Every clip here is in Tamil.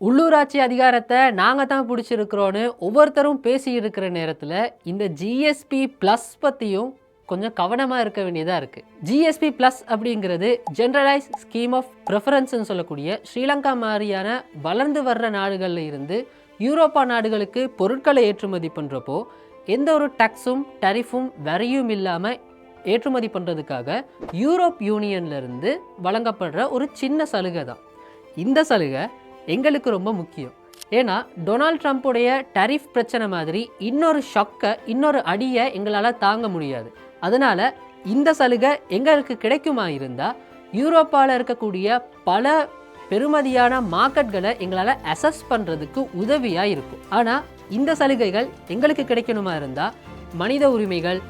உள்ளூராட்சி அதிகாரத்தை நாங்கள் தான் பிடிச்சிருக்கிறோன்னு ஒவ்வொருத்தரும் பேசி இருக்கிற நேரத்தில் இந்த ஜிஎஸ்பி ப்ளஸ் பற்றியும் கொஞ்சம் கவனமாக இருக்க வேண்டியதாக இருக்குது ஜிஎஸ்பி ப்ளஸ் அப்படிங்கிறது ஜென்ரலைஸ் ஸ்கீம் ஆஃப் ப்ரெஃபரன்ஸ்னு சொல்லக்கூடிய ஸ்ரீலங்கா மாதிரியான வளர்ந்து வர்ற நாடுகளில் இருந்து யூரோப்பா நாடுகளுக்கு பொருட்களை ஏற்றுமதி பண்ணுறப்போ எந்த ஒரு டேக்ஸும் டரிஃபும் வரியும் இல்லாமல் ஏற்றுமதி பண்ணுறதுக்காக யூரோப் யூனியன்லேருந்து வழங்கப்படுற ஒரு சின்ன சலுகை தான். இந்த சலுகை எங்களுக்கு ரொம்ப முக்கியம். ஏன்னா டொனால்ட் ட்ரம்ப்புடைய டரிஃப் பிரச்சனை மாதிரி இன்னொரு ஷொக்கை இன்னொரு அடியை எங்களால் தாங்க முடியாது. அதனால் இந்த சலுகை எங்களுக்கு கிடைக்குமா இருந்தால் யூரோப்பாவில் இருக்கக்கூடிய பல பெருமதியான மார்க்கெட்களை எங்களால் அசஸ் பண்ணுறதுக்கு உதவியாக இருக்கும். ஆனால் இந்த சலுகைகள் எங்களுக்கு கிடைக்கணுமா இருந்தால் மனித உரிமைகள்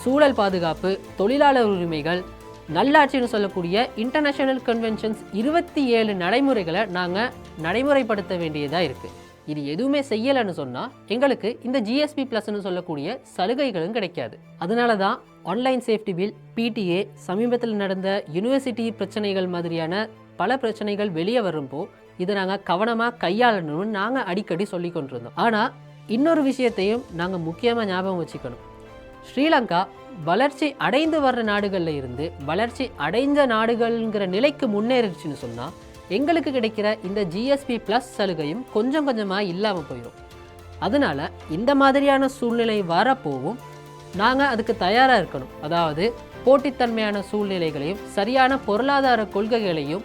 சூழல் பாதுகாப்பு தொழிலாளர் உரிமைகள் நல்லாட்சின்னு சொல்லக்கூடிய இன்டர்நேஷனல் கன்வென்ஷன்ஸ் இருபத்தி ஏழு நடைமுறைகளை நாங்கள் நடைமுறைப்படுத்த வேண்டியதாக இருக்குது இது எதுவுமே செய்யலைன்னு சொன்னால் எங்களுக்கு இந்த ஜிஎஸ்பி ப்ளஸ்னு சொல்லக்கூடிய சலுகைகளும் கிடைக்காது. அதனால தான் ஆன்லைன் சேஃப்டி பில் பிடிஏ சமீபத்தில் நடந்த யூனிவர்சிட்டி பிரச்சனைகள் மாதிரியான பல பிரச்சனைகள் வெளியே வரும்போ இதை நாங்கள் கவனமாக கையாளணும்னு நாங்கள் அடிக்கடி சொல்லி கொண்டிருந்தோம் ஆனால் இன்னொரு விஷயத்தையும் நாங்கள் முக்கியமாக ஞாபகம் வச்சுக்கணும். ஸ்ரீலங்கா வளர்ச்சி அடைந்து வர்ற நாடுகளில் இருந்து வளர்ச்சி அடைந்த நாடுகள்ங்கிற நிலைக்கு முன்னேறிடுச்சுன்னு சொன்னால் எங்களுக்கு கிடைக்கிற இந்த ஜிஎஸ்பி ப்ளஸ் சலுகையும் கொஞ்சம் கொஞ்சமாக இல்லாமல் போயிடும் அதனால இந்த மாதிரியான சூழ்நிலை வரப்போவும் நாங்கள் அதுக்கு தயாராக இருக்கணும். அதாவது போட்டித்தன்மையான சூழ்நிலைகளையும் சரியான பொருளாதார கொள்கைகளையும்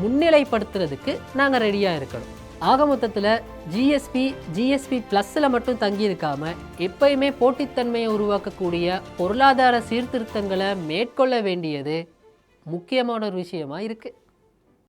முன்னிலைப்படுத்துறதுக்கு நாங்கள் ரெடியாக இருக்கணும். ஆக மொத்தத்தில் ஜிஎஸ்பி ஜிஎஸ்பி ப்ளஸில் மட்டும் தங்கியிருக்காமல் எப்பயுமே போட்டித்தன்மையை உருவாக்கக்கூடிய பொருளாதார சீர்திருத்தங்களை மேற்கொள்ள வேண்டியது முக்கியமான ஒரு விஷயமா இருக்குது